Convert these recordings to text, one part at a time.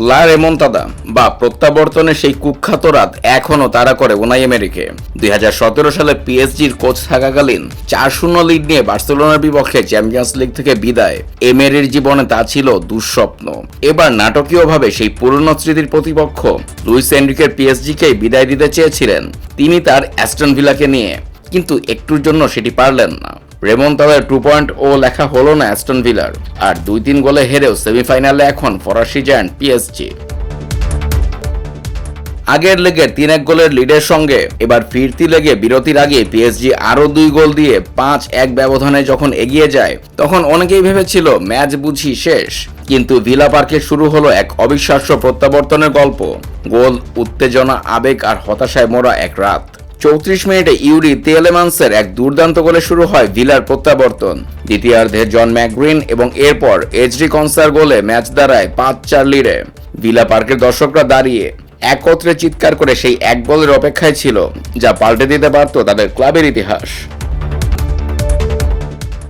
লা রেমন্তাদা বা প্রত্যাবর্তনের সেই কুখ্যাত রাত এখনও তারা করে ওনাই এমেরিকে দুই হাজার সতেরো সালে পিএসজির কোচ থাকাকালীন চার শূন্য লিড নিয়ে বার্সেলোনার বিপক্ষে চ্যাম্পিয়ন্স লিগ থেকে বিদায়। এমেরির জীবনে তা ছিল দুঃস্বপ্ন। এবার নাটকীয়ভাবে সেই পুরনো স্মৃতির প্রতিপক্ষ লুইস এন্ড্রিকের পিএসজিকেই বিদায় দিতে চেয়েছিলেন। তিনি তার অ্যাস্টন ভিলাকে নিয়ে। কিন্তু একটুর জন্য সেটি পারলেন না। রেমন তাদের টু পয়েন্ট ও লেখা হলো না অ্যাস্টন ভিলার। আর দুই তিন গোলে হেরেও সেমিফাইনালে এখন ফরাসি জায়ান্ট পিএসজি আগের লেগে তিন এক গোলের লিডের সঙ্গে, এবার ফিরতি লেগে বিরতির আগে পিএসজি আরও দুই গোল দিয়ে পাঁচ এক ব্যবধানে যখন এগিয়ে যায়, তখন অনেকেই ভেবেছিল ম্যাচ বুঝি শেষ। কিন্তু ভিলা পার্কে শুরু হলো এক অবিশ্বাস্য প্রত্যাবর্তনের গল্প। গোল, উত্তেজনা, আবেগ আর হতাশায় মোড়া এক রাত। চৌত্রিশ মিনিটে ইউরি তেলেমান্সের এক দুর্দান্ত গোলে শুরু হয় ভিলার প্রত্যাবর্তন। দ্বিতীয়ার্ধে জন ম্যাকগ্রিন এবং এরপর এজরি কনসার গোলে ম্যাচ দাঁড়ায় পাঁচ চার লিডে। ভিলা পার্কের দর্শকরা দাঁড়িয়ে একত্রে চিৎকার করে সেই এক গোলের অপেক্ষায় ছিল, যা পাল্টে দিতে পারত তাদের ক্লাবের ইতিহাস।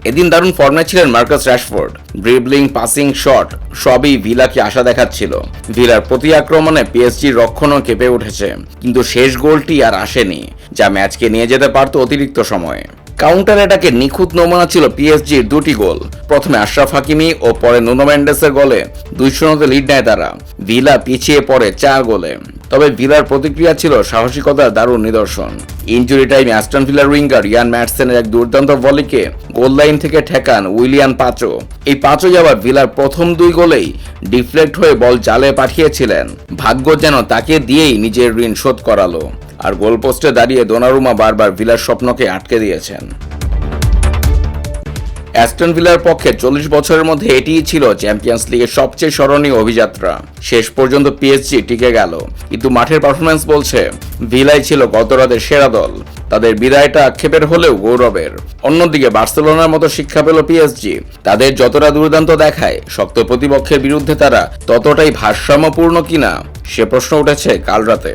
এদিন দারুণ ফর্মে ছিলেন Marcus Rashford. Dribbling, passing, shot সবই ভিলাকে আশা দেখাচ্ছিল। ভিলার প্রতি আক্রমণে পিএসজির রক্ষণও কেঁপে উঠেছে। কিন্তু শেষ গোলটি আর আসেনি, যা ম্যাচকে নিয়ে যেতে পারত অতিরিক্ত সময়ে। কাউন্টার অ্যাটাকে নিখুঁত নমুনা ছিল পিএসজির দুটি গোল। প্রথমে আশরাফ হাকিমি ও পরে নুনো ম্যান্ডেসের গোলে দুই শূন্যতে লিড নেয় তারা। ভিলা পিছিয়ে পড়ে চার গোলে। তবে ভিলার প্রতিক্রিয়া ছিল সাহসিকতার দারুণ নিদর্শন। ইঞ্জুরি টাইমে অ্যাস্টন ভিলার উইঙ্গার ইয়ান ম্যাটসেনের এক দুর্দান্ত ভলিকে গোল লাইন থেকে ঠেকান উইলিয়ান পাচো। এই পাচোই আবার ভিলার প্রথম দুই গোলেই ডিফ্লেক্ট হয়ে বল জালে পাঠিয়েছিলেন। ভাগ্য যেন তাকে দিয়েই নিজের ঋণ শোধ করালো। আর গোলপোস্টে দাঁড়িয়ে দোনারুমা বারবার ভিলার স্বপ্নকে আটকে দিয়েছেন। অ্যাস্টন ভিলার পক্ষে চল্লিশ বছরের মধ্যে এটিই ছিল চ্যাম্পিয়ন্স লিগের সবচেয়ে স্মরণীয় অভিযাত্রা। শেষ পর্যন্ত পিএসজি টিকে গেল। কিন্তু মাঠের পারফরমেন্স বলছে, ভিলাই ছিল গত রাতের সেরা দল। তাদের বিদায়টা আক্ষেপের হলেও গৌরবের। অন্যদিকে বার্সেলোনার মতো শিক্ষা পেল পিএসজি। তাদের যতটা দুর্দান্ত দেখায়, শক্ত প্রতিপক্ষের বিরুদ্ধে তারা ততটাই ভারসাম্যপূর্ণ কিনা, সে প্রশ্ন উঠেছে কাল রাতে।